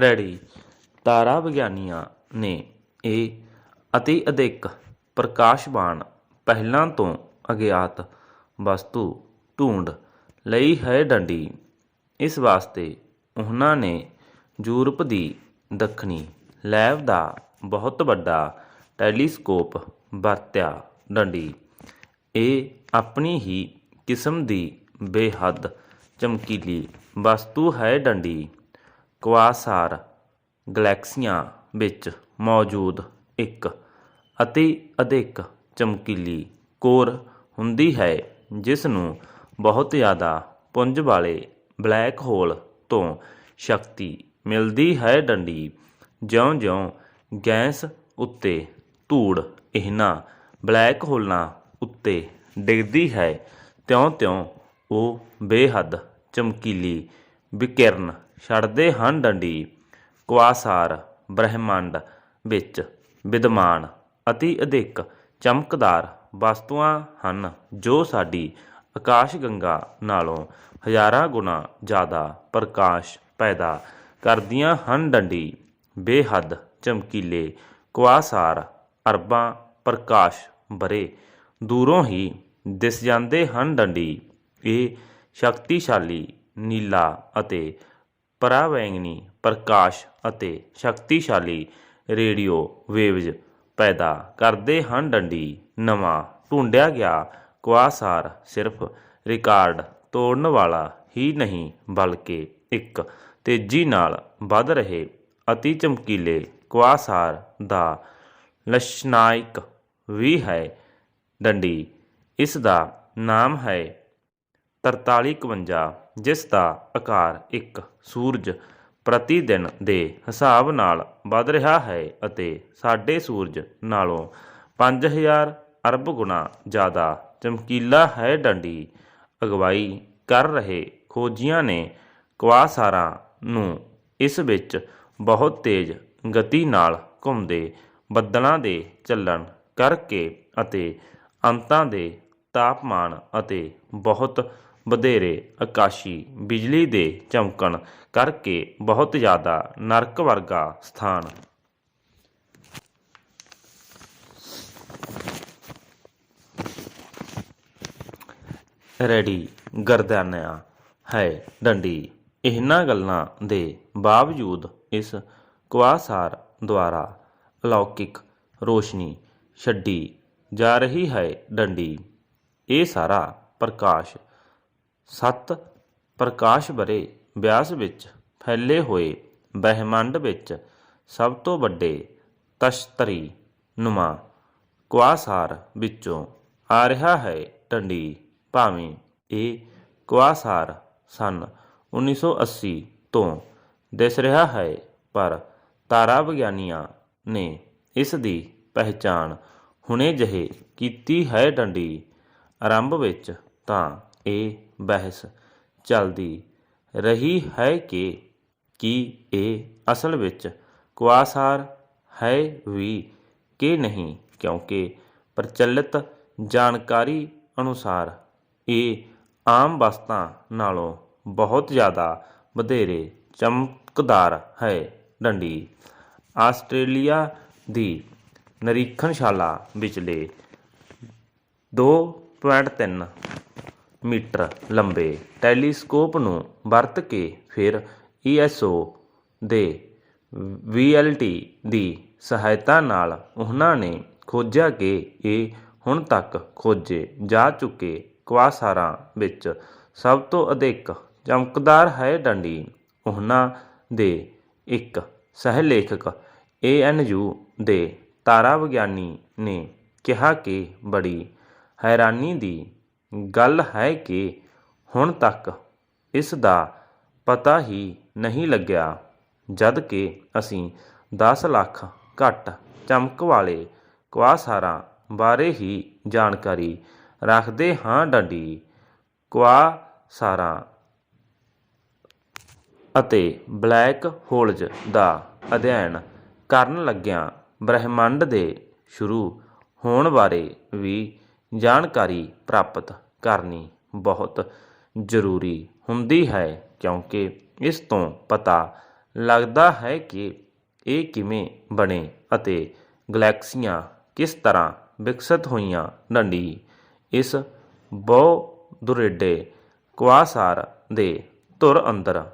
Ready ਤਾਰਾ ਵਿਗਿਆਨੀਆਂ ਨੇ ਇਹ ਅਤੀ ਅਧਿਕ ਪ੍ਰਕਾਸ਼ਮਾਨ ਪਹਿਲਾਂ ਤੋਂ ਅਗਿਆਤ ਵਸਤੂ ਢੂੰਡ ਲਈ ਹੈ ਡੰਡੀ। ਇਸ ਵਾਸਤੇ ਉਹਨਾਂ ਨੇ ਯੂਰਪ ਦੀ ਦੱਖਣੀ ਲੈਬ ਦਾ ਬਹੁਤ ਵੱਡਾ ਟੈਲੀਸਕੋਪ ਵਰਤਿਆ ਡੰਡੀ। ਇਹ ਆਪਣੀ ਹੀ ਕਿਸਮ ਦੀ ਬੇਹੱਦ ਚਮਕੀਲੀ ਵਸਤੂ ਹੈ ਡੰਡੀ। ਕੁਆਸਾਰ ਗਲੈਕਸੀਆਂ ਵਿੱਚ ਮੌਜੂਦ ਇੱਕ ਅਤਿ ਅਧਿਕ ਚਮਕੀਲੀ ਕੋਰ ਹੁੰਦੀ ਹੈ ਜਿਸ ਨੂੰ ਬਹੁਤ ਜ਼ਿਆਦਾ ਪੁੰਜ ਵਾਲੇ ਬਲੈਕ ਹੋਲ ਤੋਂ ਸ਼ਕਤੀ ਮਿਲਦੀ ਹੈ ਡੰਡੀ। ਜਿਉਂ-ਜਿਉਂ ਗੈਸ ਉੱਤੇ ਧੂੜ ਇਹਨਾਂ ਬਲੈਕ ਹੋਲਾਂ ਉੱਤੇ ਡਿੱਗਦੀ ਹੈ, ਤਿਉਂ-ਤਿਉਂ ਉਹ ਬੇਹੱਦ ਚਮਕੀਲੀ ਵਿਕਿਰਨ ਛੱਡਦੇ ਹਨ ਡੰਡੀ। ਕੁਆਸਾਰ, ਬ੍ਰਹਿਮੰਡ ਵਿੱਚ ਵਿਦਮਾਨ ਅਤੀ ਅਧਿਕ ਚਮਕਦਾਰ ਵਸਤੂਆਂ ਹਨ, ਜੋ ਸਾਡੀ ਆਕਾਸ਼ ਗੰਗਾ ਨਾਲੋਂ ਹਜ਼ਾਰਾਂ ਗੁਣਾ ਜ਼ਿਆਦਾ ਪ੍ਰਕਾਸ਼ ਪੈਦਾ ਕਰਦੀਆਂ ਹਨ ਡੰਡੀ। ਬੇਹੱਦ ਚਮਕੀਲੇ ਕੁਆਸਾਰ ਅਰਬਾਂ ਪ੍ਰਕਾਸ਼ ਬਰੇ ਦੂਰੋਂ ਹੀ ਦਿਸ ਜਾਂਦੇ ਹਨ ਡੰਡੀ। ਇਹ ਸ਼ਕਤੀਸ਼ਾਲੀ, ਨੀਲਾ ਅਤੇ ਪਰਾਵੈਂਗਨੀ, ਪ੍ਰਕਾਸ਼ ਅਤੇ ਸ਼ਕਤੀਸ਼ਾਲੀ ਰੇਡੀਓ ਵੇਵਜ਼ ਪੈਦਾ ਕਰਦੇ ਹਨ। ਡੰਡੀ, ਨਵਾਂ ਢੂੰਡਿਆ ਗਿਆ ਕੁਆਸਾਰ ਸਿਰਫ ਰਿਕਾਰਡ ਤੋੜਨ ਵਾਲਾ ਹੀ ਨਹੀਂ, ਬਲਕਿ ਇੱਕ ਤੇਜ਼ੀ ਨਾਲ ਵੱਧ ਰਹੇ ਅਤੀ ਚਮਕੀਲੇ ਕੁਆਸਾਰ ਦਾ ਲਸ਼ਨਾਇਕ ਵੀ ਹੈ। ਡੰਡੀ, ਇਸ ਦਾ ਨਾਮ ਹੈ 4351 ਜਿਸ ਦਾ ਆਕਾਰ ਇੱਕ ਸੂਰਜ ਪ੍ਰਤੀ ਦਿਨ ਦੇ ਹਿਸਾਬ ਨਾਲ ਵੱਧ ਰਿਹਾ ਹੈ ਅਤੇ ਸਾਡੇ ਸੂਰਜ ਨਾਲੋਂ 5000 ਅਰਬ ਗੁਣਾ ਜ਼ਿਆਦਾ ਚਮਕੀਲਾ ਹੈ ਡੰਡੀ ਅਗਵਾਈ ਕਰ ਰਹੇ ਖੋਜੀਆਂ ਨੇ ਕੁਆਸਾਰਾਂ ਨੂੰ ਇਸ ਵਿੱਚ ਬਹੁਤ ਤੇਜ਼ ਗਤੀ ਨਾਲ ਘੁੰਮਦੇ ਬੱਦਲਾਂ ਦੇ ਚੱਲਣ ਕਰਕੇ ਅਤੇ ਅੰਤਾਂ ਦੇ ਤਾਪਮਾਨ ਅਤੇ ਬਹੁਤ ਵਧੇਰੇ ਆਕਾਸ਼ੀ ਬਿਜਲੀ ਦੇ ਚਮਕਣ ਕਰਕੇ ਬਹੁਤ ਜ਼ਿਆਦਾ ਨਰਕ ਵਰਗਾ ਸਥਾਨ। ਰੈਡੀ, ਗਰਦਾਨਿਆ, ਹੈ ਡੰਡੀ। ਇਹਨਾਂ ਗੱਲਾਂ ਦੇ ਬਾਵਜੂਦ ਇਸ ਕੁਆਸਾਰ ਦੁਆਰਾ ਅਲੌਕਿਕ ਰੋਸ਼ਨੀ ਛੱਡੀ ਜਾ ਰਹੀ ਹੈ ਡੰਡੀ। ਇਹ ਸਾਰਾ ਪ੍ਰਕਾਸ਼ ਸੱਤ ਪ੍ਰਕਾਸ਼ ਬਰੇ ਵਿਆਸ ਵਿੱਚ ਫੈਲੇ ਹੋਏ ਬ੍ਰਹਿਮੰਡ ਵਿੱਚ ਸਭ ਤੋਂ ਵੱਡੇ ਤਸ਼ਤਰੀ ਨੁਮਾ, ਕੁਆਸਾਰ ਵਿੱਚੋਂ ਆ ਰਿਹਾ ਹੈ ਡੰਡੀ ਭਾਵੇਂ ਇਹ ਕੁਆਸਾਰ ਸਨ 1980 ਤੋਂ ਦਿਸ ਰਿਹਾ ਹੈ, ਪਰ ਤਾਰਾ ਵਿਗਿਆਨੀਆਂ ਨੇ ਇਸ ਦੀ ਪਹਿਚਾਣ ਹੁਣੇ ਜਿਹੇ ਕੀਤੀ ਹੈ ਡੰਡੀ ਆਰੰਭ ਵਿੱਚ ਤਾਂ ਇਹ ਬਹਿਸ ਚੱਲਦੀ ਰਹੀ ਹੈ ਕਿ, ਕੀ ਇਹ ਅਸਲ ਵਿੱਚ ਕੁਆਸਾਰ ਹੈ ਵੀ ਕਿ ਨਹੀਂ, ਕਿਉਂਕਿ ਪ੍ਰਚਲਿਤ ਜਾਣਕਾਰੀ ਅਨੁਸਾਰ ਇਹ ਆਮ ਵਸਤਾਂ ਨਾਲੋਂ ਬਹੁਤ ਜ਼ਿਆਦਾ ਵਧੇਰੇ ਚਮਕਦਾਰ ਹੈ। ਡੰਡੀ, ਆਸਟ੍ਰੇਲੀਆ ਦੀ ਨਿਰੀਖਣਸ਼ਾਲਾ ਵਿਚਲੇ 2.3 ਮੀਟਰ ਲੰਬੇ ਟੈਲੀਸਕੋਪ ਨੂੰ ਵਰਤ ਕੇ ਫਿਰ ਈਐਸਓ ਦੇ ਵੀਐਲਟੀ ਦੀ ਸਹਾਇਤਾ ਨਾਲ ਉਹਨਾਂ ਨੇ ਖੋਜਿਆ ਕਿ ਇਹ ਹੁਣ ਤੱਕ ਖੋਜੇ ਜਾ ਚੁੱਕੇ ਕੁਆਸਾਰਾਂ ਵਿੱਚ ਸਭ ਤੋਂ ਅਧਿਕ ਚਮਕਦਾਰ ਹੈ ਡੰਡੀ ਉਹਨਾਂ ਦੇ ਇੱਕ ਸਹਿਲੇਖਕ ਏਐਨਯੂ ਦੇ ਤਾਰਾ ਵਿਗਿਆਨੀ ਨੇ ਕਿਹਾ ਕਿ ਬੜੀ ਹੈਰਾਨੀ ਦੀ ਗੱਲ ਹੈ ਕਿ ਹੁਣ ਤੱਕ ਇਸ ਦਾ ਪਤਾ ਹੀ ਨਹੀਂ ਲੱਗਿਆ, ਜਦ ਕਿ ਅਸੀਂ 10 ਲੱਖ ਘੱਟ ਚਮਕ ਵਾਲੇ ਕੁਆਸਾਰਾਂ ਬਾਰੇ ਹੀ ਜਾਣਕਾਰੀ ਰੱਖਦੇ ਹਾਂ ਡੰਡੀ। ਕੁਆਸਾਰਾਂ ਅਤੇ ਬਲੈਕ ਹੋਲਜ਼ ਦਾ ਅਧਿਐਨ ਕਰਨ ਲੱਗਿਆਂ ਬ੍ਰਹਿਮੰਡ ਦੇ ਸ਼ੁਰੂ ਹੋਣ ਬਾਰੇ ਵੀ ਜਾਣਕਾਰੀ ਪ੍ਰਾਪਤ ਕਰਨੀ ਬਹੁਤ ਜ਼ਰੂਰੀ ਹੁੰਦੀ ਹੈ ਕਿਉਂਕਿ ਇਸ ਤੋਂ ਪਤਾ ਲੱਗਦਾ ਹੈ ਕਿ ਇਹ ਕਿਵੇਂ ਬਣੇ ਅਤੇ ਗਲੈਕਸੀਆਂ ਕਿਸ ਤਰ੍ਹਾਂ ਵਿਕਸਿਤ ਹੋਈਆਂ ਡੰਡੀ। ਇਸ ਬਹੁ ਦੁਰੇਡੇ ਕੁਆਸਾਰ ਦੇ ਧੁਰ ਅੰਦਰ